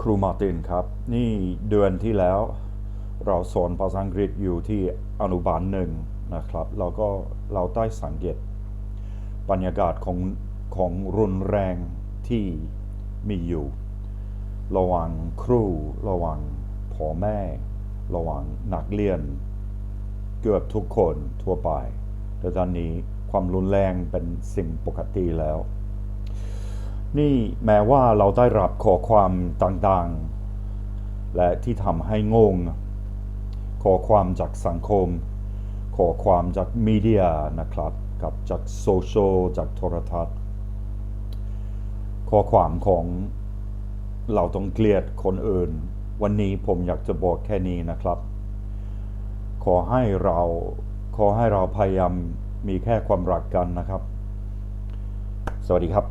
ครูมาตินครับ นี่เดือนที่แล้วเราสอนภาษาอังกฤษอยู่ที่อนุบาลหนึ่งนะครับแล้วก็เราได้สังเกตบรรยากาศของของรุนแรงที่มีอยู่ ระหว่างครูระหว่างพ่อแม่ ระหว่างนักเรียน เกือบทุกคนทั่วไปแต่ตอนนี้ความรุนแรงเป็นสิ่งปกติแล้ว นี่แม้ว่าเราได้รับข้อความต่างๆ และที่ทำให้งงข้อความจากสังคมข้อความจากมีเดียนะครับ กับจากโซเชียลจากโทรทัศน์ข้อความของเราต้องเกลียดคนอื่น วันนี้ผมอยากจะบอกแค่นี้นะครับ ขอให้เราขอให้เราพยายามมีแค่ความรักกันนะครับ สวัสดีครับ